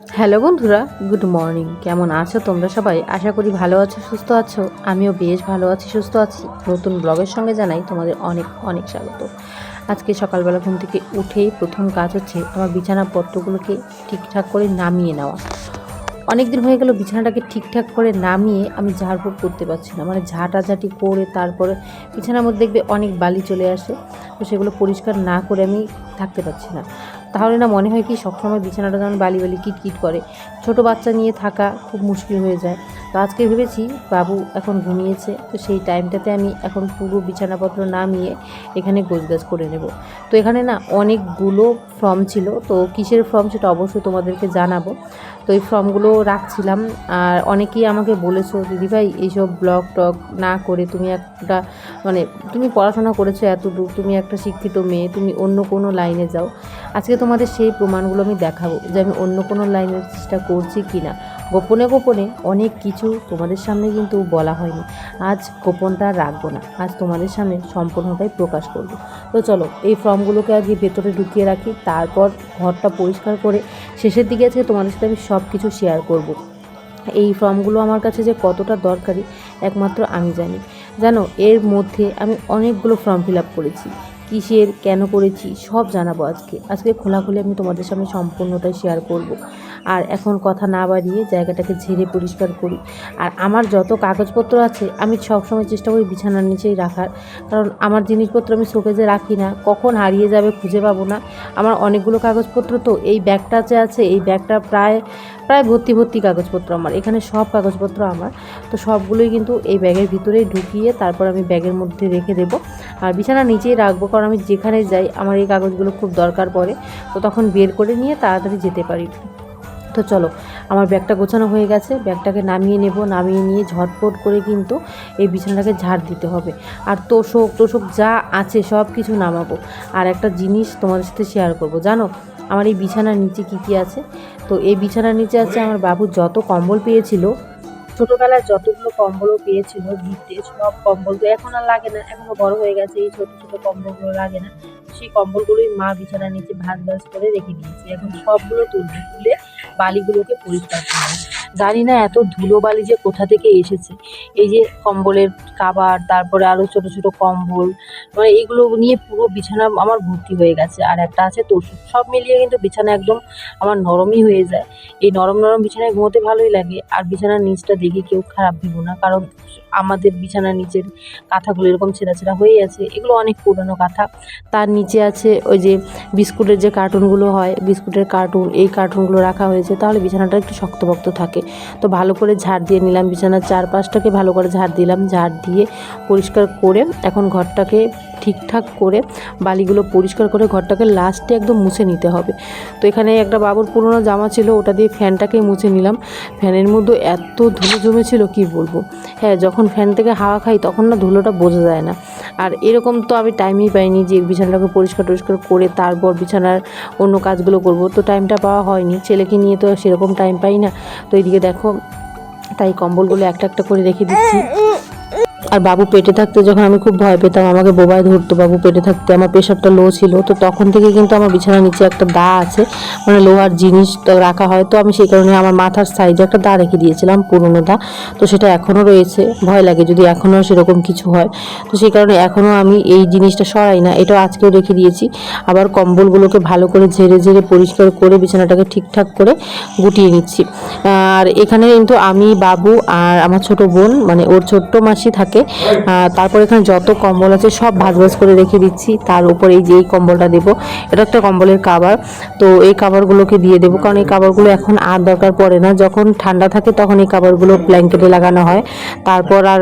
Hello বন্ধুরা, good morning. কেমন আছো তোমরা সবাই? আশা করি ভালো আছো, সুস্থ আছো। আমিও বেশ ভালো আছি, সুস্থ আছি। নতুন ব্লগের সঙ্গে জানাই তোমাদের অনেক অনেক স্বাগত। আজকে সকালবেলা ঘুম থেকে উঠেই প্রথম কাজ হচ্ছে আমার বিছানাপত্রগুলোকে ঠিকঠাক করে নামিয়ে নেওয়া। অনেক দিন হয়ে গেল বিছানাটাকে ঠিকঠাক করে নামিয়ে আমি ঝাড়ফুঁক করতে পারছি না। মানে ঝাঁটাঝাঁটি করে তারপরে বিছানার মধ্যে দেখবে অনেক বালি চলে আসে। তো সেগুলো পরিষ্কার না করে আমি থাকতে পারছি না। তাহলে না মনে হয় কি সবসময় বিছানাটা যেমন বালি বালি কিটকিট করে। ছোট বাচ্চা নিয়ে থাকা খুব মুশকিল হয়ে যায়। তো আজকে ভেবেছি বাবু এখন ঘুমিয়েছে, তো সেই টাইমটাতে আমি এখন পুরো বিছানাপত্র নামিয়ে এখানে গোজগাজ করে নেব। তো এখানে না অনেকগুলো ফর্ম ছিল, তো কিসের ফর্ম সেটা অবশ্যই তোমাদেরকে জানাব। তো এই ফর্মগুলো রাখছিলাম। আর অনেকেই আমাকে বলেছ দিদিভাই এইসব ব্লগ টক না করে তুমি একটা মানে তুমি পড়াশোনা করেছ এতদূর, তুমি একটা শিক্ষিত মেয়ে, তুমি অন্য কোনো লাইনে যাও। আজকে তোমাদের সেই প্রমাণগুলো আমি দেখাবো যে আমি অন্য কোনো লাইনের চেষ্টা করছি কি না গোপনে গোপনে অনেক কিছু তোমাদের সামনে কিন্তু বলা হয়নি। আজ গোপনটা রাখব না। আজ তোমাদের সামনে সম্পূর্ণটাই প্রকাশ করব। তো চলো, এই ফর্মগুলোকে আগে ভেতরে ঢুকিয়ে রাখি, তারপর ঘরটা পরিষ্কার করে শেষের দিকে আজকে তোমাদের সাথে আমি সব কিছু শেয়ার করব। এই ফর্মগুলো আমার কাছে যে কতটা দরকারি, একমাত্র আমি জানি। জানো, এর মধ্যে আমি অনেকগুলো ফর্ম ফিল আপ করেছি। কিসের, কেন করেছি, সব জানাব আজকে। আজকে খোলাখুলি আমি তোমাদের সামনে সম্পূর্ণটাই শেয়ার করব। আর এখন কথা না বাড়িয়ে জায়গাটাকে ঝেড়ে পরিষ্কার করি। আর আমার যত কাগজপত্র আছে, আমি সবসময় চেষ্টা করি বিছানার নিচেই রাখার। কারণ আমার জিনিসপত্র আমি শোকেজে রাখি না, কখন হারিয়ে যাবে খুঁজে পাবো না। আমার অনেকগুলো কাগজপত্র তো, এই ব্যাগটা যে আছে, এই ব্যাগটা প্রায় প্রায় ভর্তি ভর্তি কাগজপত্র আমার। এখানে সব কাগজপত্র আমার। তো সবগুলোই কিন্তু এই ব্যাগের ভিতরেই ঢুকিয়ে তারপর আমি ব্যাগের মধ্যে রেখে দেবো। আর বিছানা নিচেই রাখব, কারণ আমি যেখানে যাই, আমার এই কাগজগুলো খুব দরকার পড়ে। তো তখন বের করে নিয়ে তাড়াতাড়ি যেতে পারি। তো চলো, আমার ব্যাগটা গোছানো হয়ে গেছে, ব্যাগটাকে নামিয়ে নেব, নামিয়ে নিয়ে ঝটপট করে কিন্তু এই বিছানাটাকে ঝাড় দিতে হবে। আর তোষক তোষক যা আছে সব কিছু নামাবো। আর একটা জিনিস তোমাদের সাথে শেয়ার করব, জানো? আমার এই বিছানার নিচে কী কী আছে? তো এই বিছানার নিচে আছে আমার বাবু যত কম্বল পেয়েছিল, ছোটোবেলায় যতগুলো কম্বলও পেয়েছিল, গিফটে সব কম্বল তো এখন আর লাগে না এখনও বড় হয়ে গেছে, এই ছোটো ছোটো কম্বলগুলো লাগে না। সেই কম্বলগুলোই মা বিছানার নিচে ভাজ ভাজ করে রেখে দিয়েছে, এখন সবগুলো তুলবে তুলে বালিগুলোকে পরিষ্কার করবে জানি না এত ধুলো বালি যে কোথা থেকে এসেছে। এই যে কম্বলের কাবার, তারপরে আরও ছোট ছোট কম্বল মানে এগুলো নিয়ে পুরো বিছানা আমার ভর্তি হয়ে গেছে। আর একটা আছে তোষক সব মিলিয়ে কিন্তু বিছানা একদম আমার নরমই হয়ে যায়। এই নরম নরম বিছানায় ঘুমোতে ভালোই লাগে। আর বিছানার নিচটা দেখে কেউ খারাপ ভেবো না, কারণ আমাদের বিছানার নিচের কাঁথাগুলো এরকম ছেঁড়া ছেঁড়া হয়ে আছে। এগুলো অনেক পুরনো কাঁথা। তার নিচে আছে ওই যে বিস্কুটের যে কার্টুনগুলো হয়, বিস্কুটের কার্টুন এই কার্টুনগুলো রাখা হয়েছে, তাহলে বিছানাটা একটু শক্তপোক্ত থাকে। তো ভালো করে ঝাড় দিয়ে নিলাম, বিছানার চারপাশটাকে ভালো করে ঝাড় দিলাম, ঝাড় দিয়ে পরিষ্কার করে এখন ঘরটাকে ঠিকঠাক করে বালিগুলো পরিষ্কার করে ঘরটাকে লাস্টে একদম মুছে নিতে হবে। তো এখানে একটা বাবুর পুরোনো জামা ছিল, ওটা দিয়ে ফ্যানটাকে মুছে নিলাম। ফ্যানের মধ্যে এত ধুলো জমেছিল, কি বলব? হ্যাঁ যখন ফ্যান থেকে হাওয়া খাই তখন না ধুলোটা বোঝা যায় না। আর এরকম তো আমি টাইমই পাইনি যে বিছানাটাকে পরিষ্কার টরিষ্কার করে তারপর বিছানার অন্য কাজগুলো করব। তো টাইমটা পাওয়া হয়নি। ছেলেকে নিয়ে তো সেরকম টাইম পাই না। তো এইদিকে দেখো, তাই কম্বলগুলো একটা একটা করে রেখে দিচ্ছি। আর বাবু পেটে থাকতে যখন আমি খুব ভয় পেতাম, আমাকে বোবায় ধরতো বাবু পেটে থাকতে। আমার প্রেশারটা লো ছিল। তো তখন থেকে কিন্তু আমার বিছানার নিচে একটা দা আছে মানে লোহার জিনিস রাখা হয়। তো আমি সেই কারণে আমার মাথার সাইডে একটা দা রেখে দিয়েছিলাম, পুরনো দা। তো সেটা এখনও রয়েছে। ভয় লাগে যদি এখনও সেরকম কিছু হয়। তো সেই কারণে এখনও আমি এই জিনিসটা সরাই না। এটাও আজকেও রেখে দিয়েছি। আবার কম্বলগুলোকে ভালো করে ঝেড়ে ঝেড়ে পরিষ্কার করে বিছানাটাকে ঠিকঠাক করে গুটিয়ে নিচ্ছি। আর এখানে কিন্তু আমি, বাবু আর আমার ছোট বোন মানে ওর ছোট্ট মাসি থাকে। তারপর এখানে যত কম্বল আছে সব ভাজ ভাজ করে রেখে দিচ্ছি। তার উপরে এই যে এই কম্বলটা দেবো, এটা একটা কম্বলের কাবার তো এই কাবারগুলোকে দিয়ে দেবো, কারণ এই কাবারগুলো এখন আর দরকার পড়ে না। যখন ঠান্ডা থাকে তখন এই কাবারগুলো ব্ল্যাঙ্কেটে লাগানো হয়। তারপর আর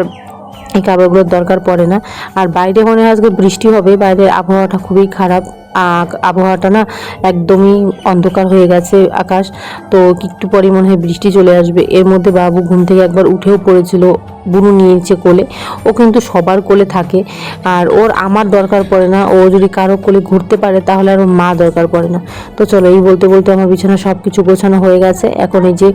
এই কাবারগুলোর দরকার পড়ে না। আর বাইরে মনে হয় আজকে বৃষ্টি হবে, বাইরের আবহাওয়াটা খুবই খারাপ। আবহাওয়াটা না একদমই অন্ধকার হয়ে গেছে আকাশ। তো একটু পরে মনে হয় বৃষ্টি চলে আসবে। এর মধ্যে বাবু ঘুম থেকে একবার উঠেও পড়েছিল। বুনু নিয়েছে কোলে। ও কিন্তু সবার কোলে থাকে। আর ওর আমার দরকার পড়ে না। ও যদি কারও কোলে ঘুরতে পারে, তাহলে আর মা দরকার পড়ে না। তো চলো, এই বলতে বলতে আমার বিছানা সব কিছু গোছানো হয়ে গেছে। এখন এই যে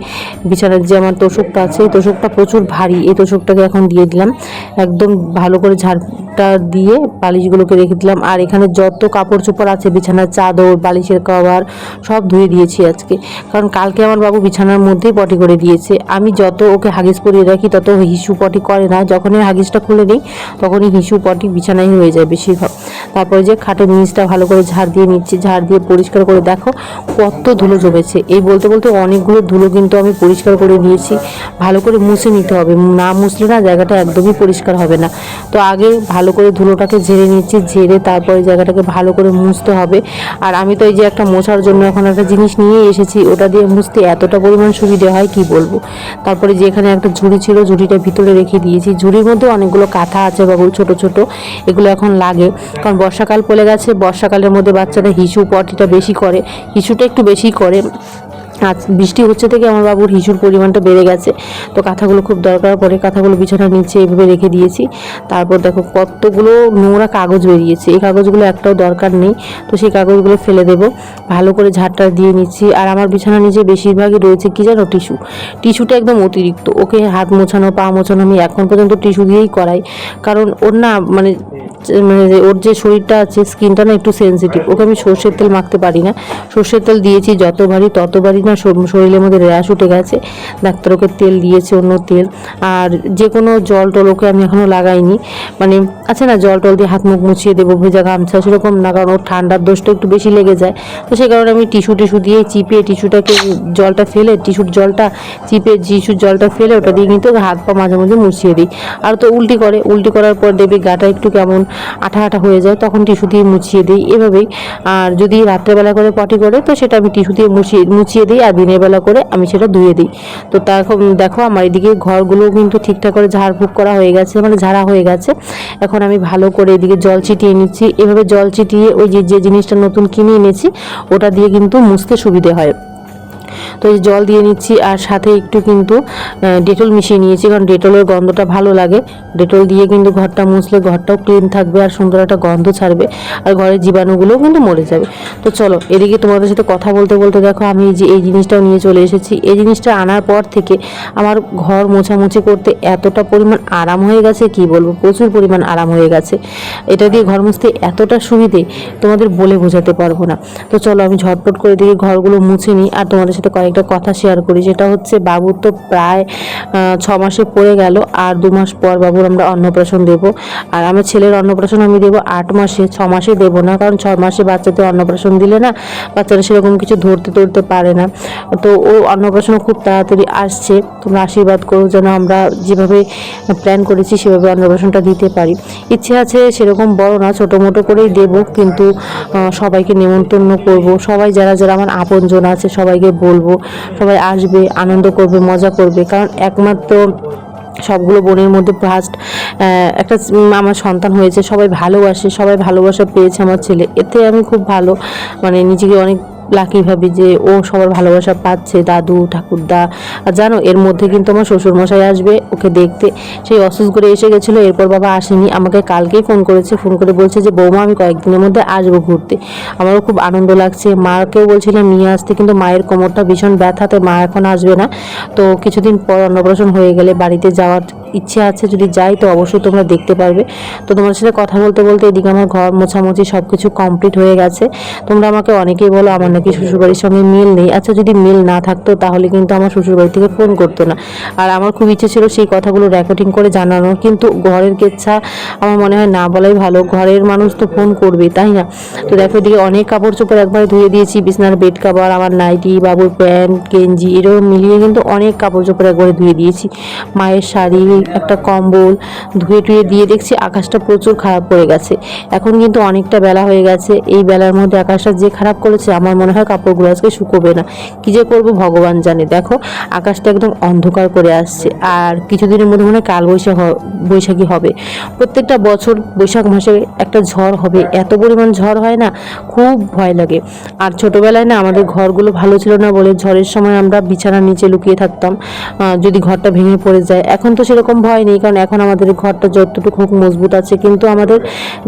বিছানার যে আমার তোষকটা আছে, এই তোষকটা প্রচুর ভারী। এই তোষকটাকে এখন দিয়ে দিলাম। একদম ভালো করে ঝাড়টা দিয়ে বালিশগুলোকে রেখে দিলাম। আর এখানে যত কাপড় চোপড় আছে, বিছানার চাদর, বালিশের কভার, সব ধুয়ে দিয়েছি আজকে। কারণ কালকে আমার বাবু বিছানার মধ্যেই পটি করে দিয়েছে। আমি যত ওকে হাগিস পরিয়ে রাখি, তত হিসু পটি করে না। যখনই হাগিসটা খুলে নিই তখনই হিসু পটি বিছানায় হয়ে যায় বেশিরভাগ। তারপরে যে খাটের নিচটা ভালো করে ঝাড় দিয়ে নিচ্ছি, ঝাড় দিয়ে পরিষ্কার করে দেখো কত ধুলো জমেছে। এই বলতে বলতে অনেকগুলো ধুলো কিন্তু আমি পরিষ্কার করে নিয়েছি। ভালো করে মুছে নিতে হবে। না মুছলে না জায়গাটা একদমই পরিষ্কার হবে না। তো আগে ভালো করে ধুলোটাকে ঝেড়ে নিচ্ছি ঝেড়ে তারপরে জায়গাটাকে ভালো করে মুছতে হবে। আর আমি তো এই যে একটা মোছার জন্য এখন একটা জিনিস নিয়ে এসেছি, ওটা দিয়ে মুছতে এতটা পরিমাণ সুবিধে হয় কি বলব? তারপরে যে এখানে একটা ঝুড়ি ছিল, ঝুড়িটা ভিতরে রেখে দিয়েছি। ঝুড়ির মধ্যে অনেকগুলো কাঁথা আছে বাবুর ছোট ছোট। এগুলো এখন লাগে। কারণ বর্ষাকাল পড়ে গেছে, বর্ষাকালের মধ্যে বাচ্চারা হিসু পটিটা বেশি করে হিসুটা একটু বেশি করে। আজ বৃষ্টি হচ্ছে থেকে আমার বাবুর হিসুর পরিমাণটা বেড়ে গেছে। তো কাঁথাগুলো খুব দরকার পড়ে, কাঁথাগুলো বিছানার নিচে এইভাবে রেখে দিয়েছি। তারপর দেখো কতগুলো নোংরা কাগজ বেরিয়েছে। এই কাগজগুলো একটাও দরকার নেই, তো সেই কাগজগুলো ফেলে দেবো। ভালো করে ঝাড়টা দিয়ে নিচ্ছি। আর আমার বিছানার নিচে বেশিরভাগই রয়েছে কি জানো টিস্যু? টিস্যুটা একদম অতিরিক্ত। ওকে হাত মোছানো, পা মোছানো আমি এখন পর্যন্ত টিস্যু দিয়েই করাই। কারণ ওর না মানে মানে ওর যে শরীরটা আছে স্কিনটা না একটু সেনসিটিভ ওকে আমি সর্ষের তেল মাখতে পারি না। সর্ষের তেল দিয়েছি যতবারই ততবারই না শরীরের মধ্যে র্যাশ উঠে গেছে। ডাক্তার ওকে তেল দিয়েছে, অন্য তেল। আর যে কোনো জল টল ওকে আমি এখনও লাগাইনি। মানে আছে না, জল টল দিয়ে হাত মুখ মুছিয়ে দেবো, ভেজা গামছা, সেরকম না, কারণ ওর ঠান্ডার দোষটা একটু বেশি লেগে যায়। তো সেই কারণে আমি টিস্যু টিস্যু দিয়ে চিপে টিস্যুটাকে জলটা ফেলে, টিস্যুর জলটা চিপে টিস্যুর জলটা ফেলে ওটা দিয়ে কিন্তু হাত পা মাঝে মাঝে মুছিয়ে দিই। আর তো উল্টি করে, উল্টি করার পর দেখবি গাটা একটু কেমন আঠা আঠা হয়ে যায়, তখন টিস্যু দিয়ে মুছিয়ে দিই। এভাবেই, আর যদি রাত্রেবেলা করে পটি করে, তো সেটা আমি টিস্যু দিয়ে মুছিয়ে মুছিয়ে দিই, আর দিনের বেলা করে আমি সেটা ধুয়ে দিই। তো তার দেখো আমার এদিকে ঘরগুলো কিন্তু ঠিকঠাক করে ঝাড় ঝাড়ফুঁক করা হয়ে গেছে মানে ঝাড়া হয়ে গেছে। এখন আমি ভালো করে এদিকে জল ছিটিয়ে নিচ্ছি। এভাবে জল ছিটিয়ে ওই যে যে জিনিসটা নতুন কিনে এনেছি, ওটা দিয়ে কিন্তু মুছতে সুবিধে হয়। তো এই জল দিয়ে নিচ্ছি আর সাথে একটু কিন্তু ডেটল মিশিয়ে নিয়েছি কারণ ডেটলের গন্ধটা ভালো লাগে। ডেটল দিয়ে কিন্তু ঘরটা মুছলে ঘরটাও ক্লিন থাকবে আর সুন্দর একটা গন্ধ ছাড়বে আর ঘরের জীবাণুগুলোও কিন্তু মরে যাবে। তো চলো, এদিকে তোমাদের সাথে কথা বলতে বলতে দেখো, আমি যে এই জিনিসটাও নিয়ে চলে এসেছি। এই জিনিসটা আনার পর থেকে আমার ঘর মোছামুছি করতে এতটা পরিমাণ আরাম হয়ে গেছে, কি বলব, প্রচুর পরিমাণ আরাম হয়ে গেছে। এটা দিয়ে ঘর মুছতে এতটা সুবিধে তোমাদের বলে বোঝাতে পারব না। তো চলো, আমি ঝটপট করে দিয়ে ঘরগুলো মুছে নিই আর তোমাদের সাথে কয়েকটা কথা শেয়ার করি। যেটা হচ্ছে, বাবুর তো প্রায় ছ মাসে পড়ে গেল, আর দু মাস পর বাবুর আমরা অন্নপ্রাশন দেব। আর আমার ছেলের অন্নপ্রাশন আমি দেবো আট মাসে, ছ মাসে দেবো না, কারণ ছ মাসে বাচ্চাদের অন্নপ্রাশন দিলে না, বাচ্চারা সেরকম কিছু ধরতে ধরতে পারে না। তো ও অন্নপ্রাশন খুব তাড়াতাড়ি আসছে, তোমরা আশীর্বাদ করো যেন আমরা যেভাবে প্ল্যান করেছি, সেভাবে অন্নপ্রাশনটা দিতে পারি। ইচ্ছে আছে সেরকম বড় না, ছোটো মোটো করেই দেব, কিন্তু সবাইকে নেমন্তন্ন করব। সবাই যারা যারা আমার আপনজন আছে, সবাইকে বলব সবাই আসবে, আনন্দ করবে, মজা করবে। কারণ একমাত্র সবগুলো বোনের মধ্যে ফার্স্ট একটা আমার সন্তান হয়েছে, সবাই ভালোবাসে, সবাই ভালোবাসা পেয়েছে আমার ছেলে। এতে আমি খুব ভালো মানে নিজেকে অনেক লাকি ভাবি যে, ও সবার ভালোবাসা পাচ্ছে, দাদু, ঠাকুরদা। জানো, এর মধ্যে কিন্তু আমার শ্বশুরমশাই আসবে, ওকে দেখতে। সেই অসুস্থ করে এসে গেছিল, এরপর বাবা আসেনি। আমাকে কালকেই ফোন করেছে, ফোন করে বলছে যে, বৌমা, আমি কয়েকদিনের মধ্যে আসব ঘুরতে। আমারও খুব আনন্দ লাগছে। মাকেও বলছিলাম নিয়ে আসতে। কিন্তু মায়ের কোমরটা ভীষণ ব্যথাতে মা এখন আসবে না। তো কিছুদিন পর অন্নপ্রাশন হয়ে গেলে বাড়িতে যাওয়ার ইচ্ছে আছে, যদি যাই, তো অবশ্যই তোমরা দেখতে পারবে। তো তোমার সাথে কথা বলতে বলতে এদিকে আমার ঘর মোছামুছি সব কিছু কমপ্লিট হয়ে গেছে। তোমরা আমাকে অনেকেই বলো, আমার নাকি শ্বশুরবাড়ির সঙ্গে মিল নেই। আচ্ছা যদি মিল না থাকতো, তাহলে কিন্তু আমার শ্বশুরবাড়ি থেকে ফোন করতো না। আর আমার খুব ইচ্ছে ছিল সেই কথাগুলো রেকর্ডিং করে জানানোর, কিন্তু ঘরের কেচ্ছা আমার মনে হয় না বলাই ভালো। ঘরের মানুষ তো ফোন করবে, তাই না? তো দেখো এদিকে অনেক কাপড় চোপড় একবার ধুয়ে দিয়েছি, বিছনার বেড কাভার আমার নাইটি বাবুর প্যান্ট গেঞ্জি, এরকম মিলিয়ে কিন্তু অনেক কাপড় চোপড় একবারে ধুয়ে দিয়েছি। মায়ের শাড়ি একটা কম্বল ধুয়ে টুয়ে দিয়ে দেখছি আকাশটা প্রচুর খারাপ করে গেছে। এখন কিন্তু অনেকটা বেলা হয়ে গেছে। এই বেলার মধ্যে আকাশটা যে খারাপ করেছে, আমার মনে হয় কাপড়গুলো আজকে শুকোবে না। কি যে করব ভগবান জানে। দেখো, আকাশটা একদম অন্ধকার করে আসছে। আর কিছুদিনের মধ্যে মনে হয় কাল বৈশাখ বৈশাখী হবে। প্রত্যেকটা বছর বৈশাখ মাসে একটা ঝড় হবে। এত পরিমাণ ঝড় হয় না, খুব ভয় লাগে। আর ছোটবেলায় না আমাদের ঘরগুলো ভালো ছিল না বলে ঝড়ের সময় আমরা বিছানার নিচে লুকিয়ে থাকতাম। যদি ঘরটা ভেঙে পড়ে যায়। এখন তো সেরকম সেরকম ভয় নেই, কারণ এখন আমাদের ঘরটা যতটুকু খুব মজবুত আছে, কিন্তু আমাদের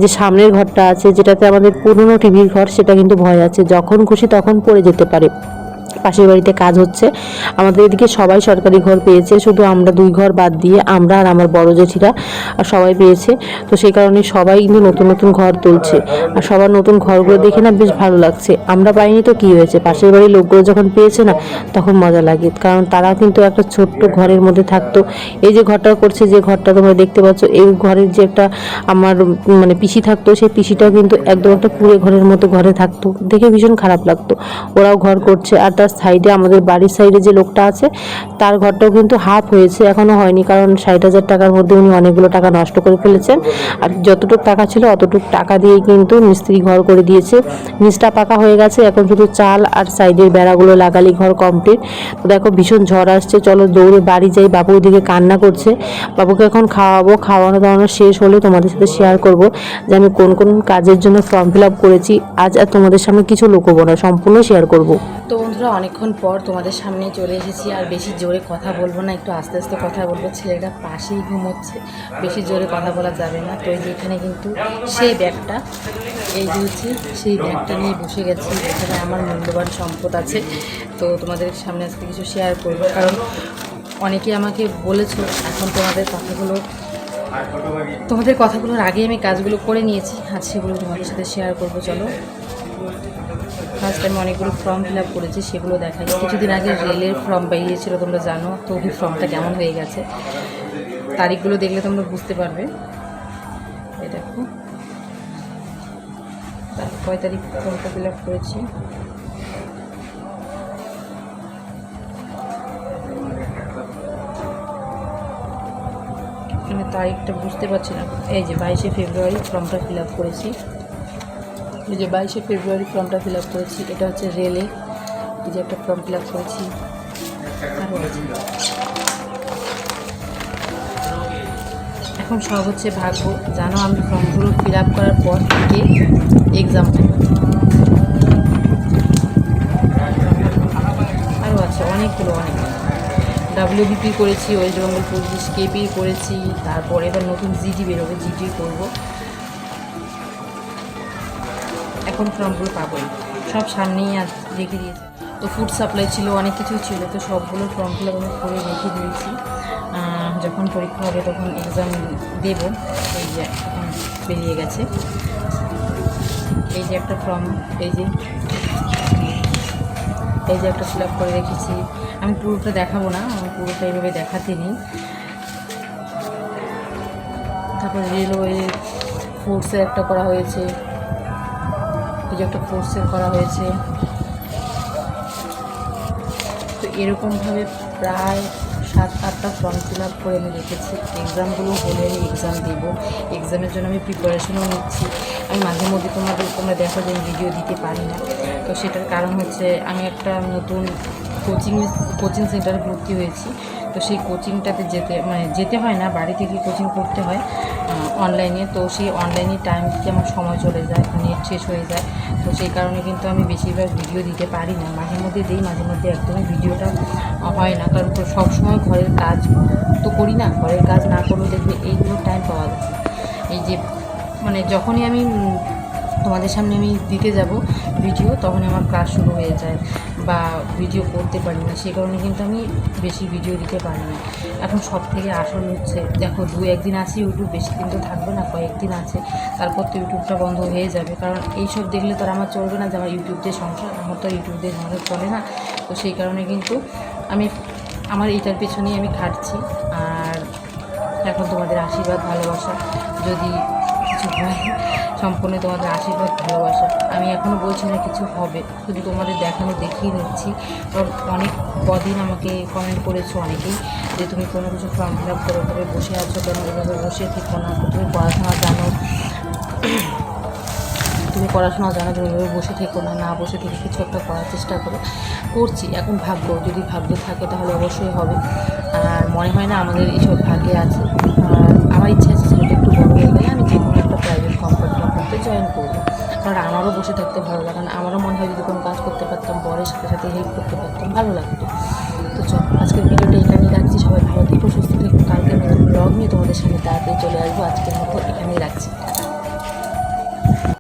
যে সামনের ঘরটা আছে, যেটাতে আমাদের পুরনো টিভির ঘর, সেটা কিন্তু ভয় আছে। যখন খুশি তখন পড়ে যেতে পারে। পাশের বাড়িতে কাজ হচ্ছে। আমাদের এদিকে সবাই সরকারি ঘর পেয়েছে, শুধু আমরা দুই ঘর বাদ দিয়ে আমরা আর আমার বড় জেঠিরা সবাই পেয়েছে। তো সেই কারণে সবাই কিন্তু নতুন নতুন ঘর তুলছে। আর সবার নতুন ঘরগুলো দেখে না বেশ ভালো লাগছে। আমরা পাইনি তো কি হয়েছে? পাশের বাড়ির লোকগুলো যখন পেয়েছে না, তখন মজা লাগে। কারণ তারা কিন্তু একটা ছোট্ট ঘরের মধ্যে থাকতো। এই যে ঘরটা করছে, যে ঘরটা তোমরা দেখতে পাচ্ছ, এই ঘরের যে একটা আমার মানে পিসি থাকতো, সেই পিসিটাও কিন্তু একদম একটা কুড়ে ঘরের মতো ঘরে থাকতো। দেখে ভীষণ খারাপ লাগতো। ওরাও ঘর করছে। আর তার সাইডে, আমাদের বাড়ির সাইডে যে লোকটা আছে, তার ঘরটাও কিন্তু হাফ হয়েছে, এখনও হয়নি, কারণ ষাট হাজার টাকার মধ্যে উনি অনেকগুলো টাকা নষ্ট করে ফেলেছেন। আর যতটুকু টাকা ছিল, অতটুকু টাকা দিয়ে কিন্তু মিস্ত্রি ঘর করে দিয়েছে। নিচটা পাকা হয়ে গেছে, এখন শুধু চাল আর সাইডের বেড়াগুলো লাগালি ঘর কমপ্লিট তো দেখো, ভীষণ ঝড় আসছে, চলো দৌড়ে বাড়ি যাই, বাবু ওইদিকে কান্না করছে। বাবুকে এখন খাওয়াবো, খাওয়ানো দাওয়ানো শেষ হলে তোমাদের সাথে শেয়ার করব যে আমি কোন কোন কাজের জন্য ফর্ম ফিল আপ করেছি। আজ আর তোমাদের সামনে কিছু লুকোবো না, সম্পূর্ণ শেয়ার করব। তো বন্ধুরা, অনেকক্ষণ পর তোমাদের সামনে চলে এসেছি। আর বেশি জোরে কথা বলব না, একটু আস্তে আস্তে কথা বলব। ছেলেটা পাশেই ঘুমোচ্ছে, বেশি জোরে কথা বলা যাবে না। তো এখানে কিন্তু সেই ব্যাগটা, এই যে হচ্ছে সেই ব্যাগটা নিয়ে বসে গেছি। এখানে আমার মূল্যবান সম্পদ আছে। তো তোমাদের সামনে আজকে কিছু শেয়ার করব। কারণ অনেকে আমাকে বলেছ, এখন তোমাদের কথাগুলো, তোমাদের কথাগুলোর আগে আমি কাজগুলো করে নিয়েছি। আজ সেগুলো তোমাদের সাথে শেয়ার করব। চলো। ফার্স্ট আমি অনেকগুলো ফর্ম ফিল আপ করেছি, সেগুলো দেখাই কিছুদিন আগে রেলের ফর্ম বেরিয়েছিল, তোমরা জানো, তো ওই ফর্মটা কেমন হয়ে গেছে। তারিখগুলো দেখলে তোমরা বুঝতে পারবে। দেখো। কয় তারিখ ফর্মটা ফিল আপ করেছি? এখানে তারিখটা বুঝতে পারছি না। এই যে বাইশে ফেব্রুয়ারি ফর্মটা ফিল আপ করেছি। এই যে বাইশে ফেব্রুয়ারি ফর্মটা ফিল আপ করেছি, এটা হচ্ছে রেলে। এই যে একটা ফর্ম ফিল আপ করেছি। এখন সব হচ্ছে ভাগ্য। জানো, আমি ফর্মগুলো ফিল আপ করার পর থেকে এক্সাম আরও আছে, অনেকগুলো, অনেক। ডাব্লিউবিপি করেছি ওয়েস্ট বেঙ্গল পুলিশ কেপি করেছি, তারপর এবার নতুন জিডি বেরোবে জিডি করব। এখন ফর্মগুলো পাবোই সব সামনেই রেখে দিয়েছে। তো ফুড সাপ্লাই ছিল, অনেক কিছু ছিল, তো সবগুলো ফর্মগুলো আমি করে রেখে দিয়েছি। যখন পরীক্ষা হবে তখন এক্সাম দেব। এই যে বেরিয়ে গেছে। এই যে একটা ফর্ম এই যে এই যে একটা ফিল করে রেখেছি। আমি পুরোটা দেখাবো না, আমি পুরোটা এইভাবে দেখাতে নিই। তারপর রেলওয়ে ফোর্সে একটা করা হয়েছে। যে একটা ফোর্সের করা হয়েছে। তো এরকমভাবে প্রায় সাত আটটা ফর্ম ফিল আপ করে আমি রেখেছি। এক্সামগুলো হলে আমি এক্সাম দেবো। এক্সামের জন্য আমি প্রিপারেশনও নিচ্ছি। আমি মাঝে মধ্যে তোমাদের, তোমরা দেখো যে আমি ভিডিও দিতে পারি না। তো সেটার কারণ হচ্ছে আমি একটা নতুন কোচিং কোচিং সেন্টারে ভর্তি হয়েছি। তো সেই কোচিংটাতে যেতে মানে যেতে হয় না, বাড়ি থেকে কোচিং করতে হয় অনলাইনে তো সেই অনলাইনে টাইম থেকে আমার সময় চলে যায় নেট শেষ হয়ে যায়। তো সেই কারণে কিন্তু আমি বেশিরভাগ ভিডিও দিতে পারি না। মাঝে মধ্যে দিই, মাঝে মধ্যে একদমই ভিডিওটা হয় না। কারণ সবসময় ঘরের কাজ তো করি না। ঘরের কাজ না করলেও দেখবে এইগুলো টাইম পাওয়া যাচ্ছে এই যে মানে যখনই আমি তোমাদের সামনে আমি দিতে যাব ভিডিও তখনই আমার ক্লাস শুরু হয়ে যায়। বা ভিডিও করতে পারি না সেই কারণে কিন্তু আমি বেশি ভিডিও দিতে পারি না। এখন সব থেকে আসল হচ্ছে, দেখো দু একদিন আছে ইউটিউব বেশি দিন তো থাকবে না, কয়েকদিন আছে, তারপর তো ইউটিউবটা বন্ধ হয়ে যাবে। কারণ এইসব দেখলে তো আর আমার চলবে না যে আমার ইউটিউব দিয়ে সংসার, আমার তো ইউটিউব দিয়ে সংসার চলে না। তো সেই কারণে কিন্তু আমি, আমার এটার পেছনেই আমি খাটছি। আর এখন তোমাদের আশীর্বাদ, ভালোবাসা যদি হয় সম্পূর্ণ তোমাদের আশীর্বাদ, ভালোবাসা। আমি এখনও বলছি না কিছু হবে। শুধু তোমাদের দেখানো, দেখিয়ে নিচ্ছি কারণ অনেক কদিন আমাকে কমেন্ট করেছ অনেকেই যে তুমি কোনো কিছু ফর্ম ফিল আপ করে ওভাবে বসে আছো কেন? এভাবে বসে থেকো না। তুমি পড়াশোনা জানো। তুমি পড়াশোনা জানো তুমি এভাবে বসে থেকো না। না বসে থেকে কিছু একটা করার চেষ্টা করো। করছি। এখন ভাগ্য, যদি ভাগ্যে থাকে তাহলে অবশ্যই হবে। আর মনে হয় না আমাদের এইসব ভাগ্যে আছে। আমার ইচ্ছা জয়েন করব। কারণ আমারও বসে থাকতে ভালো লাগে না। আমারও মনে হয় যদি কোনো কাজ করতে পারতাম বরের সাথে সাথে হেল্প করতে পারতাম, ভালো লাগতো। তো চল, আজকের ভিডিওটা এখানেই রাখছি। সবাই ভালো থেকো, সুস্থ থেকো। কালকে ব্লগ নিয়ে তোমাদের সামনে তাড়াতাড়ি চলে আসব। আজকের মতো এখানেই রাখছি।